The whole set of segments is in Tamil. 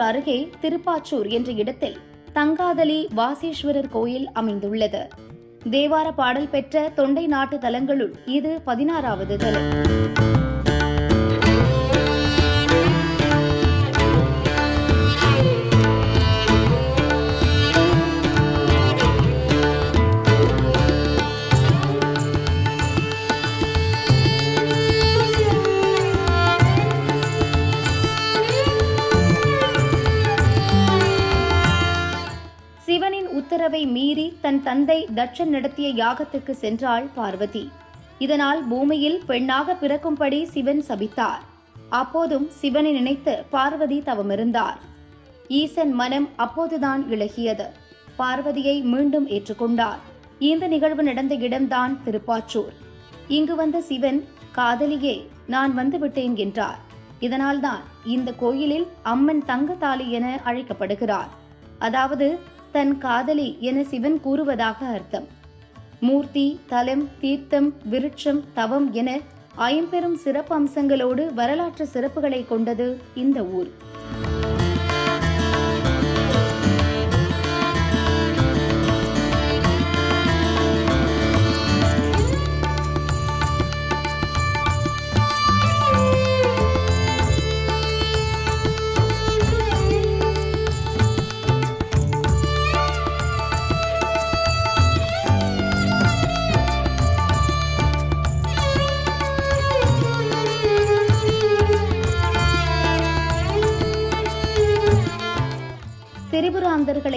அருகே திருப்பாச்சூர் என்ற இடத்தில் தங்காதலி வாசேஸ்வரர் கோயில் அமைந்துள்ளது. தேவார பாடல் பெற்ற தொண்டை நாட்டு தலங்களுள் இது பதினாறாவது தலம். உத்தரவை மீறி தன் தந்தை தட்சன் நடத்திய யாகத்துக்கு சென்றாள் பார்வதி. இதனால் பூமியில் பெண்ணாக பிறக்கும்படி சிவன் சபித்தார். அப்போதும் சிவனை நினைத்து பார்வதி தவமிருந்தார். ஈசன் மனம் அப்போதுதான் இழகியது பார்வதியை மீண்டும் ஏற்றுக்கொண்டார். இந்த நிகழ்வு நடந்த இடம்தான் திருப்பாச்சூர். இங்கு வந்த சிவன் காதலியே நான் வந்துவிட்டேன் என்றார். இதனால்தான் இந்த கோயிலில் அம்மன் தங்கத்தாலி என அழைக்கப்படுகிறார். அதாவது தன் காதலி என சிவன் கூறுவதாக அர்த்தம். மூர்த்தி தலம் தீர்த்தம் விருட்சம் தவம் என ஐம்பெரும் சிறப்பு அம்சங்களோடு வரலாற்று சிறப்புகளை கொண்டது இந்த ஊர்.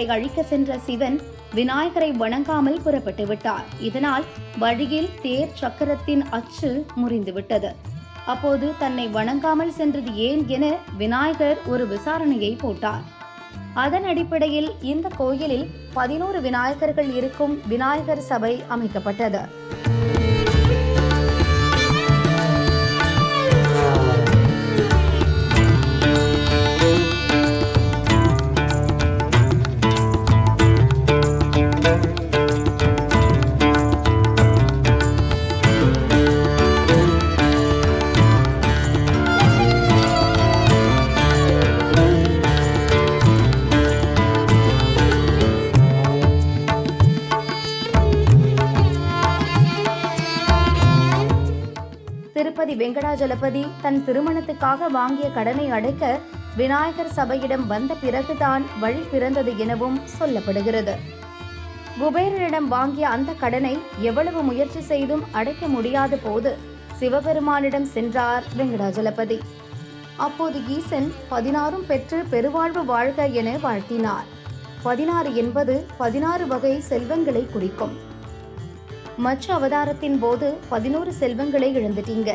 திரிபுராந்தர்களை அழிக்க சென்ற சிவன் விநாயகரை வணங்காமல் புறப்பட்டு விட்டார். இதனால் வழியில் தேர் சக்கரத்தின் அச்சு முறிந்துவிட்டது. அப்போது தன்னை வணங்காமல் சென்றது ஏன் என விநாயகர் ஒரு விசாரணையை போட்டார். அதன் அடிப்படையில் இந்த கோயிலில் பதினோரு விநாயகர்கள் இருக்கும் விநாயகர் சபை அமைக்கப்பட்டது. திருப்பதி வெங்கடாஜலபதி தன் திருமணத்துக்காக வாங்கிய கடனை அடைக்க விநாயகர் சபையிடம் வந்த பிறகுதான் வழி பிறந்தது எனவும் சொல்லப்படுகிறது. குபேரனிடம் வாங்கிய அந்த கடனை எவ்வளவு முயற்சி செய்தும் அடைக்க முடியாத போது சிவபெருமானிடம் சென்றார் வெங்கடாஜலபதி. அப்போது ஈசன் பதினாறும் பெற்று பெருவாழ்வு வாழ்க என வாழ்த்தினார். பதினாறு என்பது பதினாறு வகை செல்வங்களை குறிக்கும். மற்ற அவதாரத்தின் போது பதினோரு செல்வங்களை இழந்துட்டீங்க.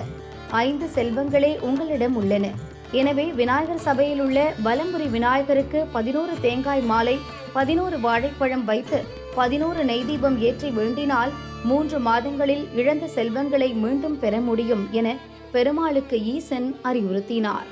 ஐந்து செல்வங்களே உங்களிடம் உள்ளன. எனவே விநாயகர் சபையில் உள்ள வலம்புரி விநாயகருக்கு பதினோரு தேங்காய் மாலை பதினோரு வாழைப்பழம் வைத்து பதினோரு நெய் தீபம் ஏற்றி வேண்டினால் மூன்று மாதங்களில் இழந்த செல்வங்களை மீண்டும் பெற முடியும் என பெருமாளுக்கு ஈசன் அறிவுறுத்தினார்.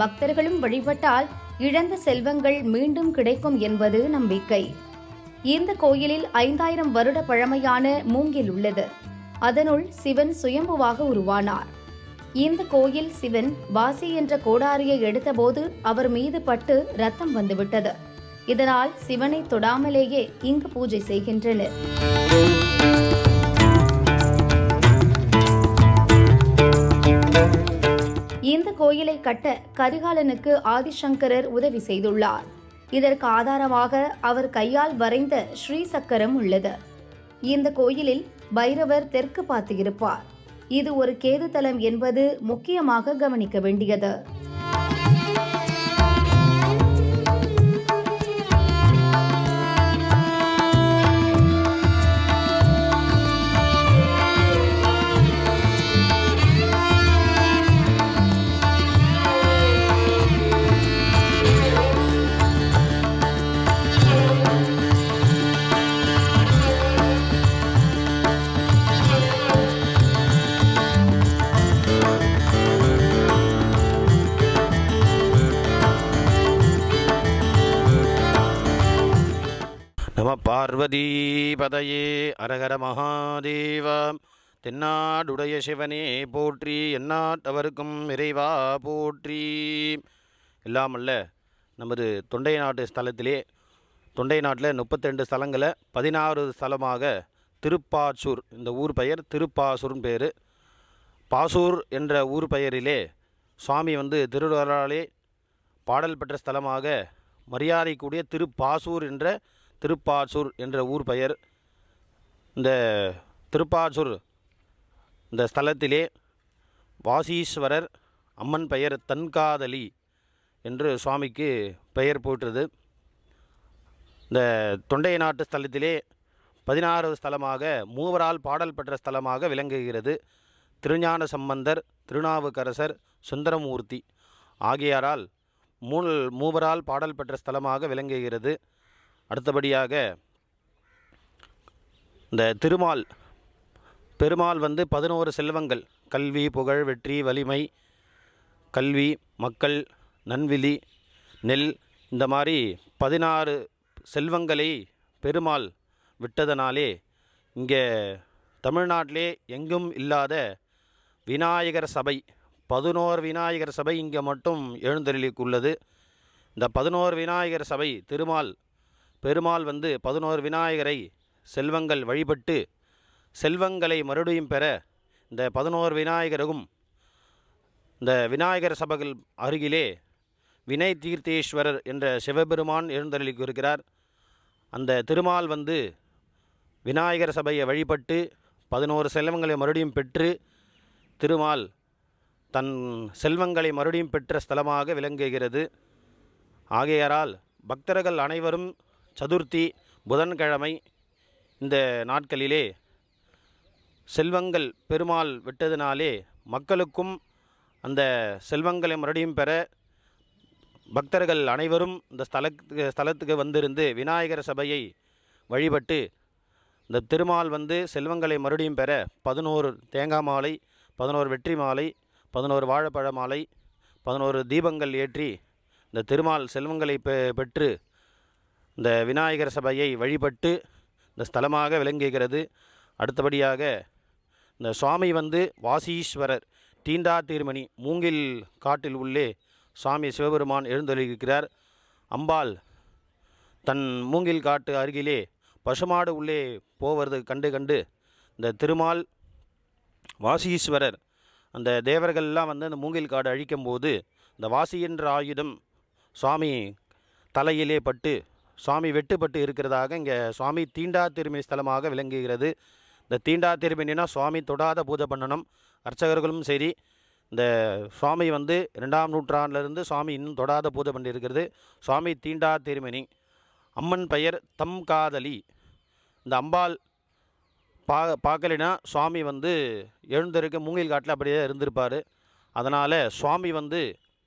பக்தர்களும் வழிபட்டால் இழந்த செல்வங்கள் மீண்டும் கிடைக்கும் என்பது நம்பிக்கை. இந்த கோயிலில் ஐந்தாயிரம் வருட பழமையான மூங்கில் உள்ளது. அதனுள் சிவன் சுயம்புவாக உருவானார். இந்த கோயில் சிவன் வாசி என்ற கோடாரியை எடுத்தபோது அவர் மீது பட்டு ரத்தம் வந்துவிட்டது. இதனால் சிவனை தொடாமலேயே இங்கு பூஜை செய்கின்றனர். கோயிலை கட்ட கரிகாலனுக்கு ஆதிசங்கரர் உதவி செய்துள்ளார். இதற்கு ஆதாரமாக அவர் கையால் வரைந்த ஸ்ரீ சக்கரம் உள்ளது. இந்த கோயிலில் பைரவர் தெற்கு பார்த்து இருப்பார் இது ஒரு கேது தலம் என்பது முக்கியமாக கவனிக்க வேண்டியது. பார்வதீபதையே அரகர மகாதேவா தென்னாடுடைய சிவனே போற்றி எந்நாட்டவருக்கும் இறைவா போற்றி. இல்லாமல்ல நமது தொண்டை நாட்டு ஸ்தலத்திலே தொண்டை நாட்டில் முப்பத்தெண்டு ஸ்தலங்களை பதினாறு ஸ்தலமாக திருப்பாச்சூர் இந்த ஊர் பெயர் திருப்பாசூர்னு பேர். பாசூர் என்ற ஊர் பெயரிலே சுவாமி வந்து திருவருளாலே பாடல் பெற்ற ஸ்தலமாக மரியாதைக்குரிய திருப்பாசூர் என்ற திருப்பாசூர் என்ற ஊர் பெயர். இந்த திருப்பாசூர் இந்த ஸ்தலத்திலே வாசீஸ்வரர் அம்மன் பெயர் தன்காதலி என்று சுவாமிக்கு பெயர் போற்றுது. இந்த தொண்டை நாட்டு ஸ்தலத்திலே பதினாறு ஸ்தலமாக மூவரால் பாடல் பெற்ற ஸ்தலமாக விளங்குகிறது. திருஞான சம்பந்தர் திருநாவுக்கரசர் சுந்தரமூர்த்தி ஆகியாரால் மூல் மூவரால் பாடல் பெற்ற ஸ்தலமாக விளங்குகிறது. அடுத்தபடியாக இந்த திருமால் பெருமாள் வந்து பதினோரு செல்வங்கள். கல்வி புகழ் வெற்றி வலிமை கல்வி மக்கள் நன்விலி நெல் இந்த மாதிரி பதினாறு செல்வங்களை பெருமாள் விட்டதனாலே இங்கே தமிழ்நாட்டிலே எங்கும் இல்லாத விநாயகர் சபை பதினோரு விநாயகர் சபை இங்கே மட்டும் எழுந்தருளிக்குள்ளது இந்த பதினோரு விநாயகர் சபை திருமால் பெருமாள் வந்து பதினோரு விநாயகரை செல்வங்கள் வழிபட்டு செல்வங்களை மறுபடியும் பெற இந்த பதினோரு விநாயகரும் இந்த விநாயகர் சபைகள் அருகிலே வினை தீர்த்தேஸ்வரர் என்ற சிவபெருமான் எழுந்தருளிக்கிறார் அந்த திருமால் வந்து விநாயகர் சபையை வழிபட்டு பதினோரு செல்வங்களை மறுபடியும் பெற்று திருமால் தன் செல்வங்களை மறுபடியும் பெற்ற ஸ்தலமாக விளங்குகிறது. ஆகையாரால் பக்தர்கள் அனைவரும் சதுர்த்தி புதன்கிழமை இந்த நாட்களிலே செல்வங்கள் பெருமாள் விட்டதினாலே மக்களுக்கும் அந்த செல்வங்களை மறுபடியும் பெற பக்தர்கள் அனைவரும் இந்த ஸ்தலத்துக்கு ஸ்தலத்துக்கு வந்திருந்து விநாயகர் சபையை வழிபட்டு இந்த திருமால் வந்து செல்வங்களை மறுபடியும் பெற பதினோரு தேங்காய் மாலை பதினோரு வெற்றி மாலை பதினோரு வாழைப்பழ மாலை பதினோரு தீபங்கள் ஏற்றி இந்த திருமால் செல்வங்களை பெ பெற்று இந்த விநாயகர் சபையை வழிபட்டு இந்த ஸ்தலமாக விளங்குகிறது. அடுத்தபடியாக இந்த சுவாமி வந்து வாசீஸ்வரர் தீண்டா தீர்மணி மூங்கில் காட்டில் உள்ளே சுவாமி சிவபெருமான் எழுந்தொழிக்கிறார் அம்பாள் தன் மூங்கில் காட்டு அருகிலே பசுமாடு உள்ளே போவது கண்டு கண்டு இந்த திருமால் வாசீஸ்வரர் அந்த தேவர்கள்லாம் வந்து அந்த மூங்கில் காடு அழிக்கும்போது இந்த வாசி என்ற ஆயுதம் சுவாமி தலையிலே பட்டு சுவாமி வெட்டுப்பட்டு இருக்கிறதாக இங்கே சுவாமி தீண்டா திருமணி ஸ்தலமாக விளங்குகிறது. இந்த தீண்டா திருமணினா சுவாமி தொடாத பூஜை பண்ணணும். அர்ச்சகர்களும் சரி இந்த சுவாமி வந்து ரெண்டாம் நூற்றாண்டிலிருந்து சுவாமி இன்னும் தொடாத பூஜை பண்ணியிருக்கிறது. சுவாமி தீண்டா திருமணி அம்மன் பெயர் தம் காதலி. இந்த அம்பாள் பா பார்க்கலைன்னா சுவாமி வந்து எழுந்திருக்க மூங்கில் காட்டில் அப்படியே இருந்திருப்பார். அதனால் சுவாமி வந்து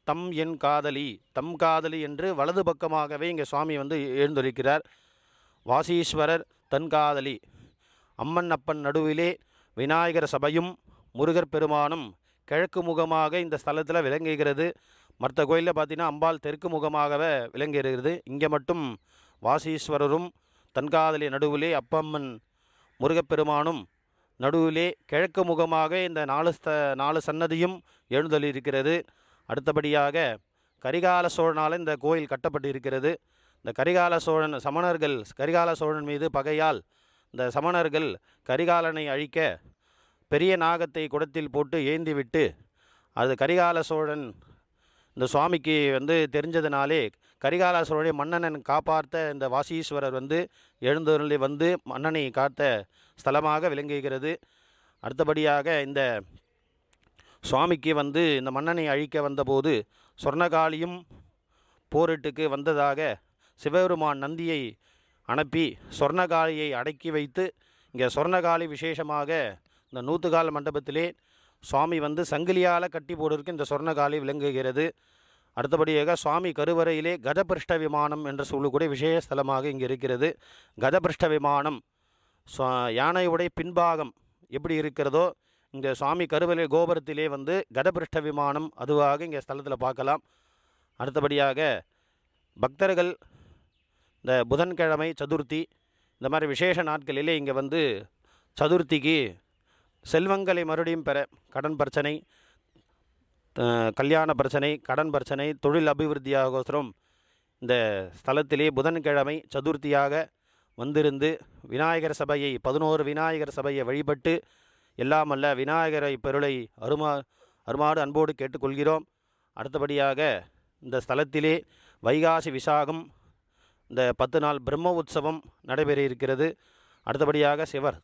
தம் என் காதலி தம் காதலி என்று வலது பக்கமாகவே இங்கே சுவாமி வந்து எழுந்திருக்கிறார் வாசீஸ்வரர் தன் காதலி அம்மன் அப்பன் நடுவிலே விநாயகர் சபையும் முருகர் பெருமானும் கிழக்கு முகமாக இந்த ஸ்தலத்தில் விளங்குகிறது. மற்ற கோயிலில் பார்த்தீங்கன்னா அம்பாள் தெற்கு முகமாகவே விளங்குகிறது. இங்கே மட்டும் வாசீஸ்வரரும் தன்காதலி நடுவிலே அப்பம்மன் முருகப்பெருமானும் நடுவிலே கிழக்கு முகமாக இந்த நாலு ஸ்த நாலு சன்னதியும் எழுந்தொழியிருக்கிறது அடுத்தபடியாக கரிகால சோழனால் இந்த கோயில் கட்டப்பட்டு இருக்கிறது இந்த கரிகால சோழன் சமணர்கள் கரிகால சோழன் மீது பகையால் இந்த சமணர்கள் கரிகாலனை அழிக்க பெரிய நாகத்தை குடத்தில் போட்டு ஏந்திவிட்டு அது கரிகால சோழன் இந்த சுவாமிக்கு வந்து தெரிஞ்சதுனாலே கரிகால சோழனை மன்னனன் காப்பாற்ற இந்த வாசீஸ்வரர் வந்து எழுந்தருளி வந்து மன்னனை காத்த ஸ்தலமாக விளங்குகிறது. அடுத்தபடியாக இந்த சுவாமிக்கு வந்து இந்த மன்னனை அழிக்க வந்தபோது சொர்ணகாளியும் போரிட்டுக்கு வந்ததாக சிவபெருமான் நந்தியை அனுப்பி சொர்ணகாளியை அடக்கி வைத்து இங்கே சொர்ணகாளி விசேஷமாக இந்த நூத்துகால் மண்டபத்திலே சுவாமி வந்து சங்கிலியால் கட்டி போடுவதற்கு இந்த சொர்ணகாளி விளங்குகிறது. அடுத்தபடியாக சுவாமி கருவறையிலே கதபிருஷ்ட விமானம் என்று சொல்லக்கூடிய விசேஷ ஸ்தலமாக இங்கே இருக்கிறது. கதபிருஷ்ட விமானம் யானையுடைய பின்பாகம் எப்படி இருக்கிறதோ இங்கே சுவாமி கருவலை கோபுரத்திலே வந்து கதபிருஷ்ட விமானம் அதுவாக இங்கே ஸ்தலத்தில் பார்க்கலாம். அடுத்தபடியாக பக்தர்கள் இந்த புதன்கிழமை சதுர்த்தி இந்த மாதிரி விசேஷ நாட்களிலே இங்கே வந்து சதுர்த்திக்கு செல்வங்களை மறுபடியும் பெற கடன் பிரச்சனை கல்யாண பிரச்சனை கடன் பிரச்சனை தொழில் அபிவிருத்தியாகோசரம் இந்த ஸ்தலத்திலே புதன்கிழமை சதுர்த்தியாக வந்திருந்து விநாயகர் சபையை பதினோரு விநாயகர் சபையை வழிபட்டு எல்லாமல்ல விநாயகரை பெருளை அருமா அருமாடு அன்போடு கேட்டுக்கொள்கிறோம். அடுத்தபடியாக இந்த ஸ்தலத்திலே வைகாசி விசாகம் இந்த பத்து நாள் பிரம்ம உற்சவம் நடைபெற இருக்கிறது அடுத்தபடியாக சிவர்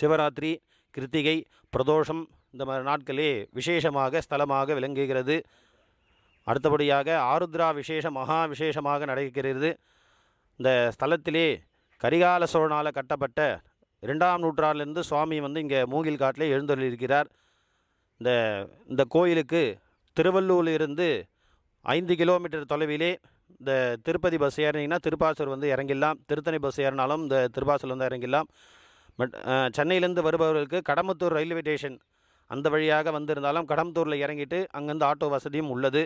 சிவராத்திரி கிருத்திகை பிரதோஷம் இந்த மாதிரி நாட்களே விசேஷமாக ஸ்தலமாக விளங்குகிறது. அடுத்தபடியாக ஆருத்ரா விசேஷ மகா விசேஷமாக நடக்கிறது இந்த ஸ்தலத்திலே கரிகால சோழனால் கட்டப்பட்ட இரண்டாம் நூற்றாண்டிலிருந்து சுவாமி வந்து இங்கே மூங்கில் காட்டிலே எழுந்தருளியிருக்கிறார். இந்த இந்த கோயிலுக்கு திருவள்ளூரிலிருந்து ஐந்து கிலோமீட்டர் தொலைவிலே இந்த திருப்பதி பஸ் ஏறினீங்கன்னா திருப்பாசூர் வந்து இறங்கிடலாம். திருத்தணி பஸ் ஏறினாலும் இந்த திருப்பாசூர் வந்து இறங்கிடலாம். பட் சென்னையிலேருந்து வருபவர்களுக்கு கடம்பத்தூர் ரயில்வே ஸ்டேஷன் அந்த வழியாக வந்திருந்தாலும் கடம்பத்தூரில் இறங்கிட்டு அங்கேருந்து ஆட்டோ வசதியும் உள்ளது.